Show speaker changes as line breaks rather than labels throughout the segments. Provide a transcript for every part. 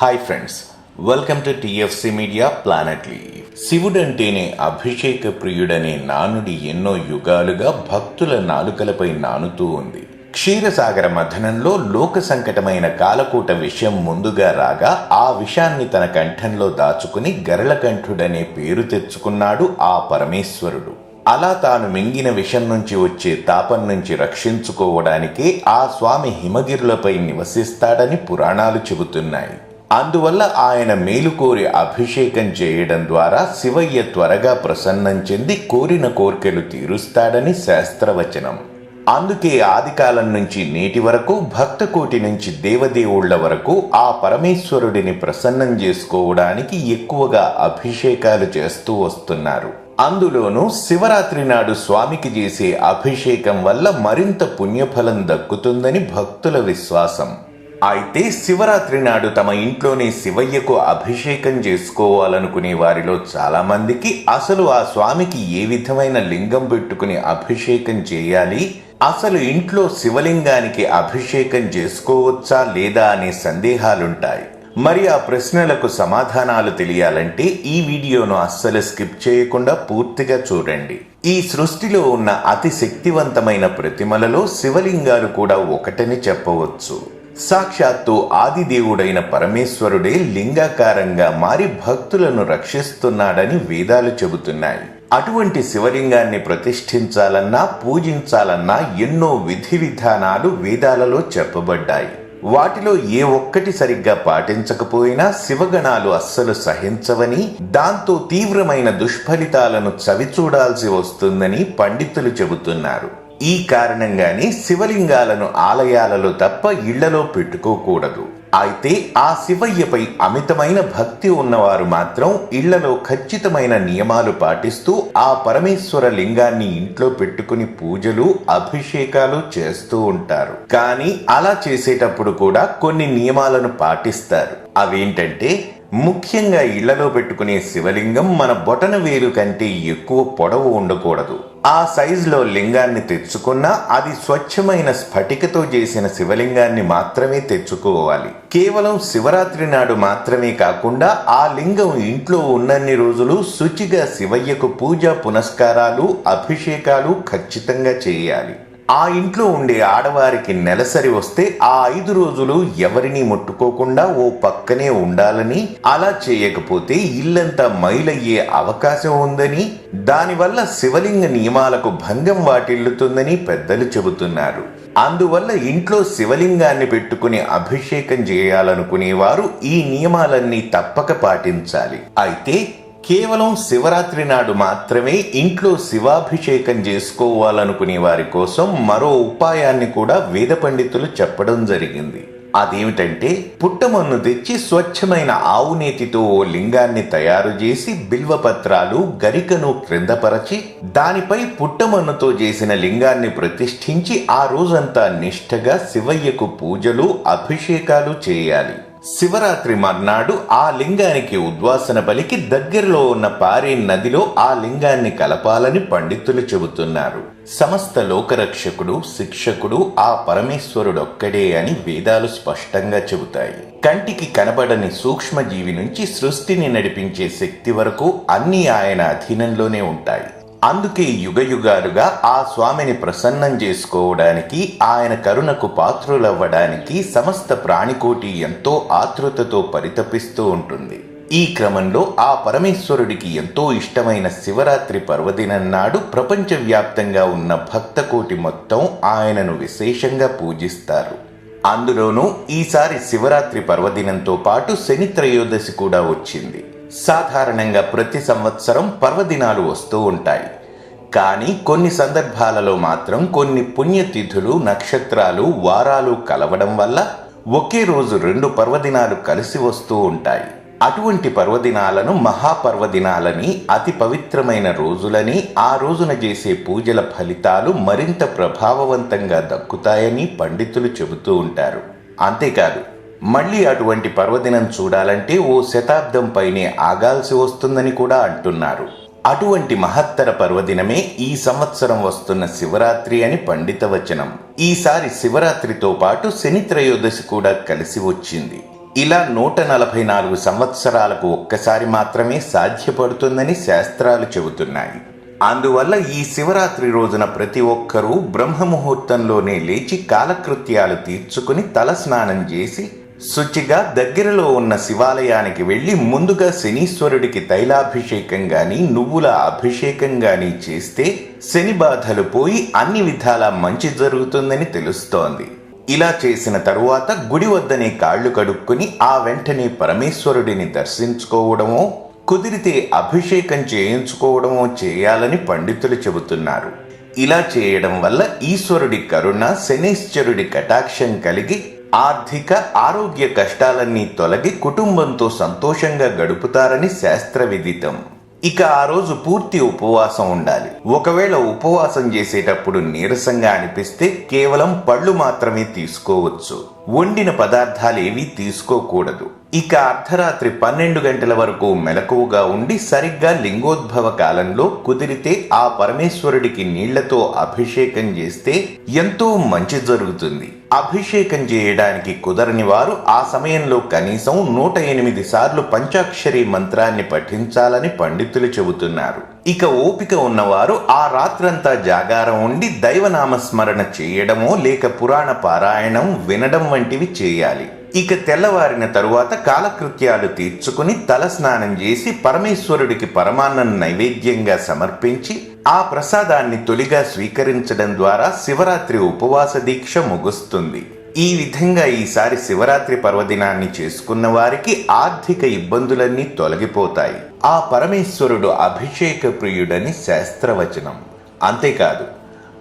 Hi friends welcome to TFC media ప్లానెట్లీ శివుడంటేనే అభిషేక ప్రియుడనే నానుడి ఎన్నో యుగాలుగా భక్తుల నాలుకలపై నానుతూ ఉంది. క్షీరసాగర మథనంలో లోక సంకటమైన కాలకూట విషయం ముందుగా రాగా ఆ విషాన్ని తన కంఠంలో దాచుకుని గరళకంఠుడనే పేరు తెచ్చుకున్నాడు ఆ పరమేశ్వరుడు. అలా తాను మింగిన విషం నుంచి వచ్చే తాపం నుంచి రక్షించుకోవడానికే ఆ స్వామి హిమగిరులపై నివసిస్తాడని పురాణాలు చెబుతున్నాయి. అందువల్ల ఆయన మేలు కోరి అభిషేకం చేయడం ద్వారా శివయ్య త్వరగా ప్రసన్నం చెంది కోరిన కోర్కెలు తీరుస్తాడని శాస్త్రవచనం. అందుకే ఆదికాలం నుంచి నేటి వరకు భక్త కోటి నుంచి దేవదేవుళ్ళ వరకు ఆ పరమేశ్వరుడిని ప్రసన్నం చేసుకోవడానికి ఎక్కువగా అభిషేకాలు చేస్తూ వస్తున్నారు. అందులోనూ శివరాత్రి నాడు స్వామికి చేసే అభిషేకం వల్ల మరింత పుణ్యఫలం దక్కుతుందని భక్తుల విశ్వాసం. అయితే శివరాత్రి నాడు తమ ఇంట్లోనే శివయ్యకు అభిషేకం చేసుకోవాలనుకునే వారిలో చాలామందికి అసలు ఆ స్వామికి ఏ విధమైన లింగం పెట్టుకుని అభిషేకం చేయాలి? అసలు ఇంట్లో శివలింగానికి అభిషేకం చేసుకోవచ్చా లేదా అనే సందేహాలుంటాయి. మరి ఆ ప్రశ్నలకు సమాధానాలు తెలియాలంటే ఈ వీడియోను అస్సలు స్కిప్ చేయకుండా పూర్తిగా చూడండి. ఈ సృష్టిలో ఉన్న అతి శక్తివంతమైన ప్రతిమలలో శివలింగాలు కూడా ఒకటని చెప్పవచ్చు. సాక్షాత్తు ఆదిదేవుడైన పరమేశ్వరుడే లింగాకారంగా మారి భక్తులను రక్షిస్తున్నాడని వేదాలు చెబుతున్నాయి. అటువంటి శివలింగాన్ని ప్రతిష్ఠించాలన్నా పూజించాలన్నా ఎన్నో విధి విధానాలు వేదాలలో చెప్పబడ్డాయి. వాటిలో ఏ ఒక్కటి సరిగ్గా పాటించకపోయినా శివగణాలు అస్సలు సహించవని దాంతో తీవ్రమైన దుష్ఫలితాలను చవిచూడాల్సి వస్తుందని పండితులు చెబుతున్నారు. ఈ కారణంగానే శివలింగాలను ఆలయాలలో తప్ప ఇళ్ళలో పెట్టుకోకూడదు. అయితే ఆ శివయ్యపై అమితమైన భక్తి ఉన్నవారు మాత్రం ఇళ్ళలో ఖచ్చితమైన నియమాలు పాటిస్తూ ఆ పరమేశ్వర లింగాన్ని ఇంట్లో పెట్టుకుని పూజలు అభిషేకాలు చేస్తూ ఉంటారు. కానీ అలా చేసేటప్పుడు కూడా కొన్ని నియమాలను పాటిస్తారు. అవేంటంటే ముఖ్యంగా ఇళ్ళలో పెట్టుకునే శివలింగం మన బొటన వేలు కంటే ఎక్కువ పొడవు ఉండకూడదు. ఆ సైజులో లింగాన్ని తెచ్చుకున్నా అది స్వచ్ఛమైన స్ఫటికతో చేసిన శివలింగాన్ని మాత్రమే తెచ్చుకోవాలి. కేవలం శివరాత్రి నాడు మాత్రమే కాకుండా ఆ లింగం ఇంట్లో ఉన్నన్ని రోజులు శుచిగా శివయ్యకు పూజ పునస్కారాలు అభిషేకాలు ఖచ్చితంగా చేయాలి. ఆ ఇంట్లో ఉండే ఆడవారికి నెలసరి వస్తే ఆ ఐదు రోజులు ఎవరిని ముట్టుకోకుండా ఓ పక్కనే ఉండాలని అలా చేయకపోతే ఇల్లంతా మైలయ్యే అవకాశం ఉందని దానివల్ల శివలింగ నియమాలకు భంగం వాటిల్లుతుందని పెద్దలు చెబుతున్నారు. అందువల్ల ఇంట్లో శివలింగాన్ని పెట్టుకుని అభిషేకం చేయాలనుకునేవారు ఈ నియమాలన్నీ తప్పక పాటించాలి. అయితే కేవలం శివరాత్రి నాడు మాత్రమే ఇంట్లో శివాభిషేకం చేసుకోవాలనుకునే వారి కోసం మరో ఉపాయాన్ని కూడా వేద పండితులు చెప్పడం జరిగింది. అదేమిటంటే పుట్టమన్ను తెచ్చి స్వచ్ఛమైన ఆవు నేతితో ఓ లింగాన్ని తయారు చేసి బిల్వపత్రాలు గరికను క్రిందపరచి దానిపై పుట్టమన్నుతో చేసిన లింగాన్ని ప్రతిష్ఠించి ఆ రోజంతా నిష్ఠగా శివయ్యకు పూజలు అభిషేకాలు చేయాలి. శివరాత్రి మర్నాడు ఆ లింగానికి ఉద్వాసన పలికి దగ్గరలో ఉన్న పారే నదిలో ఆ లింగాన్ని కలపాలని పండితులు చెబుతున్నారు. సమస్త లోకరక్షకుడు శిక్షకుడు ఆ పరమేశ్వరుడొక్కడే అని వేదాలు స్పష్టంగా చెబుతాయి. కంటికి కనబడని సూక్ష్మజీవి నుంచి సృష్టిని నడిపించే శక్తి వరకు అన్నీ ఆయన అధీనంలోనే ఉంటాయి. అందుకే యుగయుగాలుగా ఆ స్వామిని ప్రసన్నం చేసుకోవడానికి ఆయన కరుణకు పాత్రులవ్వడానికి సమస్త ప్రాణికోటి ఎంతో ఆతృతతో పరితపిస్తూ ఉంటుంది. ఈ క్రమంలో ఆ పరమేశ్వరుడికి ఎంతో ఇష్టమైన శివరాత్రి పర్వదినం నాడు ప్రపంచవ్యాప్తంగా ఉన్న భక్తకోటి మొత్తం ఆయనను విశేషంగా పూజిస్తారు. అందులోనూ ఈసారి శివరాత్రి పర్వదినంతో పాటు శని త్రయోదశి కూడా వచ్చింది. సాధారణంగా ప్రతి సంవత్సరం పర్వదినాలు వస్తూ ఉంటాయి. కానీ కొన్ని సందర్భాలలో మాత్రం కొన్ని పుణ్యతిథులు నక్షత్రాలు వారాలు కలవడం వల్ల ఒకే రోజు రెండు పర్వదినాలు కలిసి వస్తూ ఉంటాయి. అటువంటి పర్వదినాలను మహాపర్వదినాలని అతి పవిత్రమైన రోజులని ఆ రోజున చేసే పూజల ఫలితాలు మరింత ప్రభావవంతంగా దక్కుతాయని పండితులు చెబుతూ ఉంటారు. అంతేకాదు మళ్ళీ అటువంటి పర్వదినం చూడాలంటే ఓ శతాబ్దం పైనే ఆగాల్సి వస్తుందని కూడా అంటున్నారు. అటువంటి మహత్తర పర్వదినమే ఈ సంవత్సరం వస్తున్న శివరాత్రి అని పండిత వచనం. ఈసారి శివరాత్రితో పాటు శని త్రయోదశి కూడా కలిసి వచ్చింది. ఇలా నూట నలభై నాలుగు సంవత్సరాలకు ఒక్కసారి మాత్రమే సాధ్యపడుతుందని శాస్త్రాలు చెబుతున్నాయి. అందువల్ల ఈ శివరాత్రి రోజున ప్రతి ఒక్కరూ బ్రహ్మముహూర్తంలోనే లేచి కాలకృత్యాలు తీర్చుకుని తల స్నానం చేసి శుచిగా దగ్గరలో ఉన్న శివాలయానికి వెళ్ళి ముందుగా శనీశ్వరుడికి తైలాభిషేకం గాని నువ్వుల అభిషేకం గాని చేస్తే శని బాధలు పోయి అన్ని విధాలా మంచి జరుగుతుందని తెలుస్తోంది. ఇలా చేసిన తరువాత గుడి వద్దనే కాళ్ళు కడుక్కుని ఆ వెంటనే పరమేశ్వరుడిని దర్శించుకోవడమో కుదిరితే అభిషేకం చేయించుకోవడమో చేయాలని పండితులు చెబుతున్నారు. ఇలా చేయడం వల్ల ఈశ్వరుడి కరుణ శనీశ్వరుడి కటాక్షం కలిగి ఆర్థిక ఆరోగ్య కష్టాలన్నీ తొలగి కుటుంబంతో సంతోషంగా గడుపుతారని శాస్త్ర విదితం ఇక ఆ రోజు పూర్తి ఉపవాసం ఉండాలి. ఒకవేళ ఉపవాసం చేసేటప్పుడు నీరసంగా అనిపిస్తే కేవలం పళ్ళు మాత్రమే తీసుకోవచ్చు. వండిన పదార్థాలేవి తీసుకోకూడదు. ఇక అర్ధరాత్రి పన్నెండు గంటల వరకు మెలకువగా ఉండి సరిగ్గా లింగోద్భవ కాలంలో కుదిరితే ఆ పరమేశ్వరుడికి నీళ్ళతో అభిషేకం చేస్తే ఎంతో మంచి జరుగుతుంది. అభిషేకం చేయడానికి కుదరని వారు ఆ సమయంలో కనీసం నూట ఎనిమిది సార్లు పంచాక్షరి మంత్రాన్ని పఠించాలని పండితులు చెబుతున్నారు. ఇక ఓపిక ఉన్నవారు ఆ రాత్రంతా జాగారం ఉండి దైవనామస్మరణ చేయడమో లేక పురాణ పారాయణం వినడం వంటివి చేయాలి. ఇక తెల్లవారిన తరువాత కాలకృత్యాలు తీర్చుకుని తల స్నానం చేసి పరమేశ్వరుడికి పరమాన్నం నైవేద్యంగా సమర్పించి ఆ ప్రసాదాన్ని తొలిగా స్వీకరించడం ద్వారా శివరాత్రి ఉపవాస దీక్ష ముగుస్తుంది. ఈ విధంగా ఈసారి శివరాత్రి పర్వదినాన్ని చేసుకున్న వారికి ఆర్థిక ఇబ్బందులన్నీ తొలగిపోతాయి. ఆ పరమేశ్వరుడు అభిషేక ప్రియుడని శాస్త్రవచనం. అంతేకాదు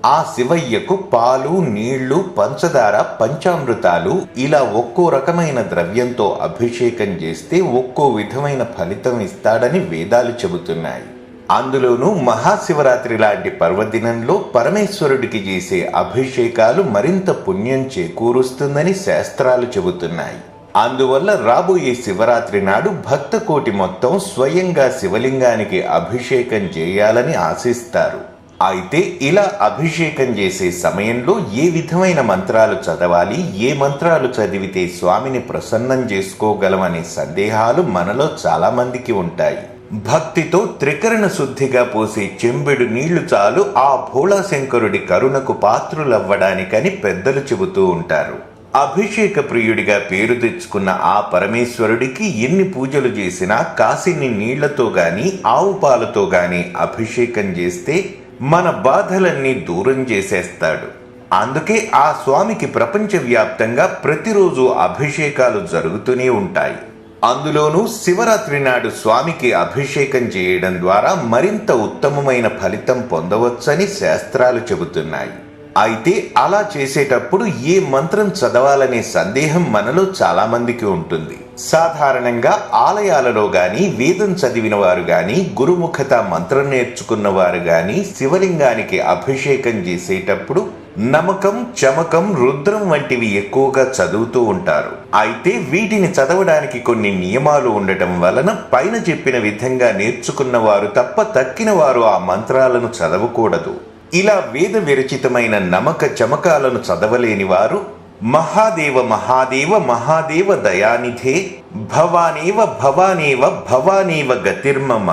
ఆ శివయ్యకు పాలు నీళ్ళు పంచదార పంచామృతాలు ఇలా ఒక్కో రకమైన ద్రవ్యంతో అభిషేకం చేస్తే ఒక్కో విధమైన ఫలితం ఇస్తాడని వేదాలు చెబుతున్నాయి. అందులోనూ మహాశివరాత్రి లాంటి పర్వదినంలో పరమేశ్వరుడికి చేసే అభిషేకాలు మరింత పుణ్యం చేకూరుస్తుందని శాస్త్రాలు చెబుతున్నాయి. అందువల్ల రాబోయే శివరాత్రి నాడు భక్త కోటి మొత్తం స్వయంగా శివలింగానికి అభిషేకం చేయాలని ఆశిస్తారు. అయితే ఇలా అభిషేకం చేసే సమయంలో ఏ విధమైన మంత్రాలు చదవాలి ఏ మంత్రాలు చదివితే స్వామిని ప్రసన్నం చేసుకోగలమనే సందేహాలు మనలో చాలామందికి ఉంటాయి. భక్తితో త్రికరణ శుద్ధిగా పోసే చెంబెడు నీళ్ళు చాలు ఆ భోళాశంకరుడి కరుణకు పాత్రులవ్వడానికని పెద్దలు చెబుతూ ఉంటారు. అభిషేక ప్రియుడిగా పేరు తెచ్చుకున్న ఆ పరమేశ్వరుడికి ఎన్ని పూజలు చేసినా కాసిన్ని నీళ్ళతో గాని ఆవు పాలతో గాని అభిషేకం చేస్తే మన బాధలన్నీ దూరం చేసేస్తాడు. అందుకే ఆ స్వామికి ప్రపంచవ్యాప్తంగా ప్రతిరోజు అభిషేకాలు జరుగుతూనే ఉంటాయి. అందులోనూ శివరాత్రి నాడు స్వామికి అభిషేకం చేయడం ద్వారా మరింత ఉత్తమమైన ఫలితం పొందవచ్చని శాస్త్రాలు చెబుతున్నాయి. అయితే అలా చేసేటప్పుడు ఏ మంత్రం చదవాలనే సందేహం మనలో చాలామందికి ఉంటుంది. సాధారణంగా ఆలయాలలో గాని వేదం చదివిన వారు గాని గురుముఖత మంత్రం నేర్చుకున్న వారు గాని శివలింగానికి అభిషేకం చేసేటప్పుడు నమకం చమకం రుద్రం వంటివి ఎక్కువగా చదువుతూ ఉంటారు. అయితే వీటిని చదవడానికి కొన్ని నియమాలు ఉండటం వలన పైన చెప్పిన విధంగా నేర్చుకున్న వారు తప్ప తక్కిన వారు ఆ మంత్రాలను చదవకూడదు. ఇలా వేద విరచితమైన నమక చమకాలను చదవలేని వారు మహాదేవ మహాదేవ మహాదేవ దయానిధే భవానేవ భవానేవ భవానేవ గతిర్మమ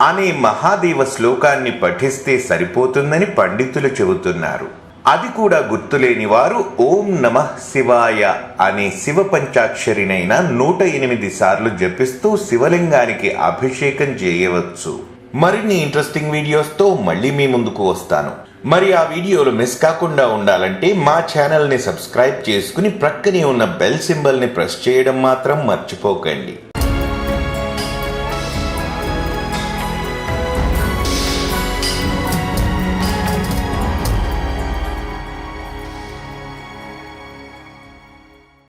అనే మహాదేవ శ్లోకాన్ని పఠిస్తే సరిపోతుందని పండితులు చెబుతున్నారు. అది కూడా గుర్తులేని వారు ఓం నమ శివాయ అనే శివ పంచాక్షరినైనా నూట ఎనిమిది సార్లు జపిస్తూ శివలింగానికి అభిషేకం చేయవచ్చు. మరిన్ని ఇంట్రెస్టింగ్ వీడియోస్తో మళ్ళీ మీ ముందుకు వస్తాను. మరి ఆ వీడియోలు మిస్ కాకుండా ఉండాలంటే మా ఛానల్ని సబ్స్క్రైబ్ చేసుకుని ప్రక్కనే ఉన్న బెల్ సింబల్ని ప్రెస్ చేయడం మాత్రం మర్చిపోకండి.